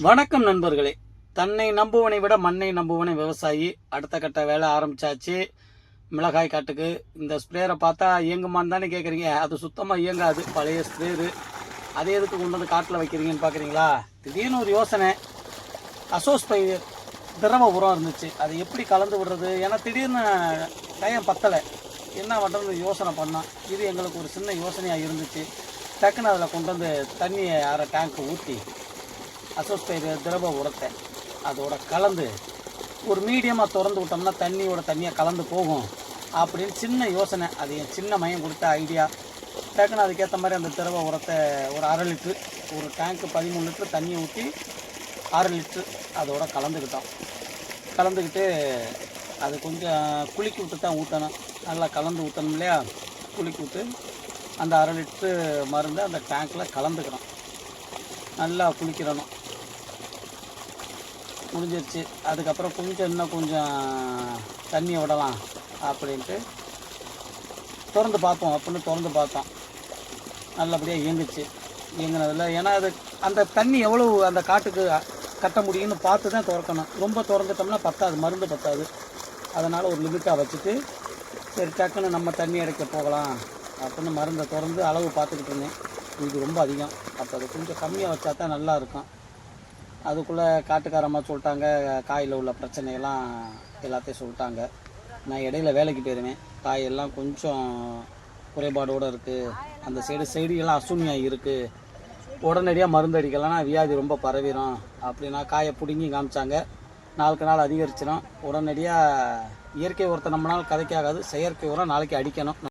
வணக்கம் நண்பர்களே. தன்னை நம்புவனை விட மண்ணை நம்புவனை விவசாயி. அடுத்த கட்ட வேலை ஆரம்பிச்சாச்சு. மிளகாய் காட்டுக்கு இந்த ஸ்ப்ரேயரை பார்த்தா இயங்குமான்னு தானே கேட்குறீங்க அது சுத்தமாக இயங்காது. பழைய ஸ்ப்ரேயரு அதே எதுக்கு கொண்டு வந்து காட்டில் வைக்கிறீங்கன்னு பார்க்குறீங்களா திடீர்னு ஒரு யோசனை. அசோஸ் பயிர் திரவ உரம் இருந்துச்சு. அது எப்படி கலந்து விடுறது? ஏன்னா திடீர்னு டைம் பத்தலை. என்ன பண்ணுறதுன்னு யோசனை பண்ணோம். இது எங்களுக்கு ஒரு சின்ன யோசனையாக இருந்துச்சு. டக்குன்னு அதில் கொண்டு வந்து தண்ணியை அரை டேங்க்கு ஊற்றி அசோஸ்பைர் திரவ உரத்தை அதோட கலந்து ஒரு மீடியமாக திறந்து விட்டோம்னா தண்ணியோட தண்ணியாக கலந்து போகும் அப்படின்னு சின்ன யோசனை. அது என் சின்ன மையம் கொடுத்த ஐடியா டக்குன்னு அதுக்கேற்ற மாதிரி அந்த திரவ உரத்தை ஒரு அரை லிட்ரு ஒரு டேங்க்கு பதிமூணு லிட்ரு தண்ணியை ஊற்றி அரை லிட்ரு அதோட கலந்துக்கிட்டோம். கலந்துக்கிட்டு அது கொஞ்சம் குளிக்க விட்டு தான் ஊற்றணும் நல்லா கலந்து ஊற்றணும் இல்லையா? குலுக்கி விட்டு அந்த அரை லிட்ரு மருந்தை அந்த டேங்க்கில் கலந்துக்கிறோம் நல்லா குளிக்கிறணும். முடிஞ்சிருச்சு. அதுக்கப்புறம் கொஞ்சம் இன்னும் கொஞ்சம் தண்ணியை விடலாம் அப்படின்ட்டு திறந்து பார்த்தோம். அப்படின்னு திறந்து பார்த்தோம். நல்லபடியாக இயங்குச்சு. இயங்குனதில் ஏன்னா அது அந்த தண்ணி எவ்வளவு அந்த காட்டுக்கு கட்ட முடியும்னு பார்த்து தான் திறக்கணும். ரொம்ப திறந்துட்டோம்னா பத்தாது மருந்து பத்தாது. அதனால் ஒரு லிமிட்டாக வச்சுட்டு சரி டக்குன்னு நம்ம தண்ணி அடைக்க போகலாம் அப்படின்னு மருந்தை திறந்து அளவு பார்த்துக்கிட்டு இருந்தேன். இது ரொம்ப அதிகம். அப்போ அது கொஞ்சம் கம்மியாக வச்சா தான் நல்லாயிருக்கும் அதுக்குள்ளே காட்டுக்காரம்மா சொல்லிட்டாங்க காயில் உள்ள பிரச்சனையெல்லாம் எல்லாத்தையும் சொல்லிட்டாங்க. நான் இடையில வேலைக்கு போயிருவேன். காயெல்லாம் கொஞ்சம் குறைபாடோடு இருக்குது அந்த சைடு செடியெல்லாம் அசுமியாக இருக்குது உடனடியாக மருந்து அடிக்கலைன்னா வியாதி ரொம்ப பரவிடும் அப்படின்னா காயை பிடுங்கி காமிச்சாங்க. நாளுக்கு நாள் அதிகரிச்சிடும் உடனடியாக இயற்கை உரத்தை நம்மளால் கதைக்காகாது செயற்கை உரம் நாளைக்கு அடிக்கணும்.